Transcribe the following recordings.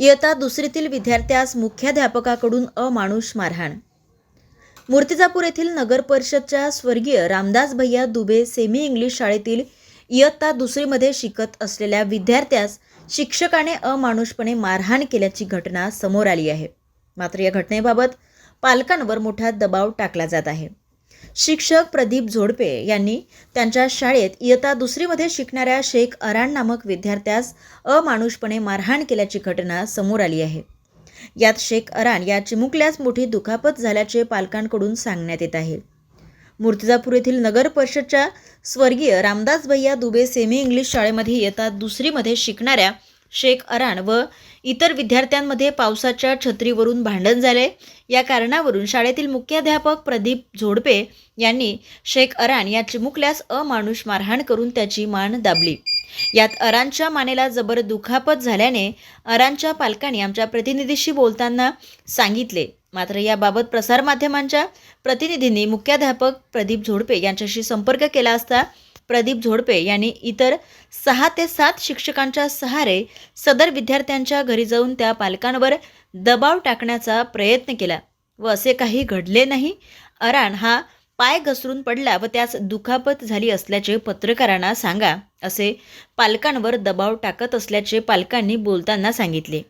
इयत्ता दुसरीतील विद्यार्थ्यास मुख्याध्यापकाकडून अमानुष मारहाण. मूर्तिजापूर येथील नगर परिषदच्या स्वर्गीय रामदास भैया दुबे सेमी इंग्लिश शाळेतील इयत्ता दुसरीमध्ये शिकत असलेल्या विद्यार्थ्यास शिक्षकाने अमानुषपणे मारहाण केल्याची घटना समोर आली आहे. मात्र या घटनेबाबत पालकांवर मोठा दबाव टाकला जात आहे. शिक्षक प्रदीप झोडपे यांनी त्यांच्या शाळेत इयत्ता दुसरीमध्ये शिकणाऱ्या शेख अराण नामक विद्यार्थ्यास अमानुषपणे मारहाण केल्याची घटना समोर आली आहे. यात शेख अरान या चिमुकल्यास मोठी दुखापत झाल्याचे पालकांकडून सांगण्यात येत आहे. मूर्तिजापूर येथील नगर परिषदच्या स्वर्गीय रामदास भैया दुबे सेमी इंग्लिश शाळेमध्ये येतात दुसरीमध्ये शिकणाऱ्या शेख अरान व इतर विद्यार्थ्यांमध्ये पावसाच्या छत्रीवरून भांडण झाले. या कारणावरून शाळेतील मुख्याध्यापक प्रदीप झोडपे यांनी शेख अरान या चिमुकल्यास अमानुष मारहाण करून त्याची मान दाबली. यात अरानच्या मानेला जबर दुखापत झाल्याने अरानच्या पालकांनी आमच्या प्रतिनिधीशी बोलताना सांगितले. मात्र याबाबत प्रसारमाध्यमांच्या प्रतिनिधींनी मुख्याध्यापक प्रदीप झोडपे यांच्याशी संपर्क केला असता प्रदीप झोडपे यांनी इतर सहा ते सात शिक्षकांच्या सहारे सदर विद्यार्थ्यांच्या घरी जाऊन त्या पालकांवर दबाव टाकण्याचा प्रयत्न केला व असे काही घडले नाही. अरान हा पाय घसरून पडला व त्यास दुखापत झाली असल्याचे पत्रकारांना सांगा असे पालकांवर दबाव टाकत असल्याचे पालकांनी बोलताना सांगितले.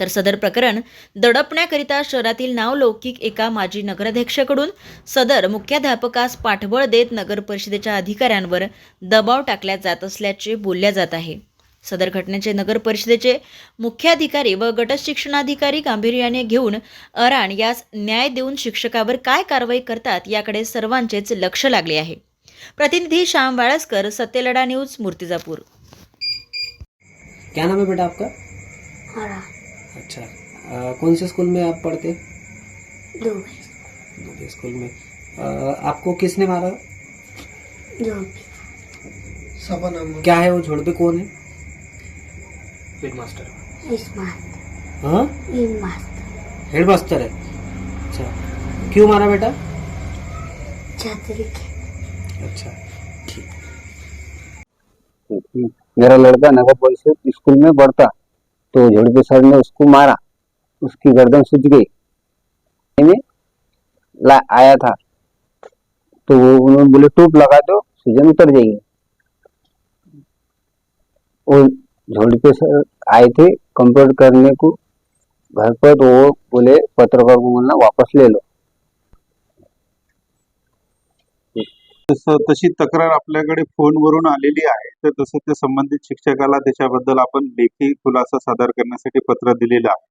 तर सदर प्रकरण दडपण्याकरिता शहरातील नावलौकिक एका माजी नगराध्यक्षाकडून सदर मुख्याध्यापकास पाठबळ देत नगर परिषदेच्या अधिकाऱ्यांवर दबाव टाकला जात असल्याचे बोलल्या जात आहे. सदर घटनेचे नगर परिषदेचे मुख्याधिकारी व गटशिक्षणाधिकारी गांभीर्याने घेऊन अराण यास न्याय देऊन शिक्षकावर काय कारवाई करतात याकडे सर्वांचेच लक्ष लागले आहे. प्रतिनिधी श्याम वाळस्कर सत्यलढा न्यूज मूर्तिजापूर. क्या नाम है बेटा आपका? अच्छा। अ, कौन से स्कूल में आप पढ़ते? दूसरे स्कूल में। अ, आपको किसने मारा? क्या है वो झोड़पे कौन है? हेडमास्टर। इस्मात हाँ? है। अच्छा। क्यों मारा बेटा? अच्छा ठीक। मेरा लड़का नगर परिषद स्कूल में पढ़ता। तो सर ने उसको मारा। उसकी गर्दन सूझ गई। आया था। तो वो उन्होंने बोले, टूप लगा दो, सूजन उतर जाएगी वो सर आए थे कंप्यूटर करने को। घर पर तो वो बोले, पत्रकार को बोलना, वापस ले लो। तसं तशी तक्रार आपल्याकडे फोनवरून आलेली आहे तर तसं त्या संबंधित शिक्षकाला त्याच्याबद्दल आपण लेखी खुलासा सादर करण्यासाठी पत्र दिलेलं आहे.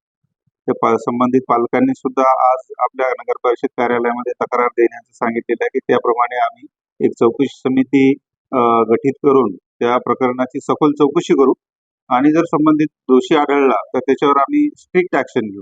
त्या पा- संबंधित पालकांनी सुद्धा आज आपल्या नगर परिषद कार्यालयामध्ये तक्रार देण्याचं सांगितलेलं आहे की त्याप्रमाणे आम्ही एक चौकशी समिती गठीत करून त्या प्रकरणाची सखोल चौकशी करू. आणि जर संबंधित दोषी आढळला तर त्याच्यावर आम्ही स्ट्रिक्ट ऍक्शन घेऊ.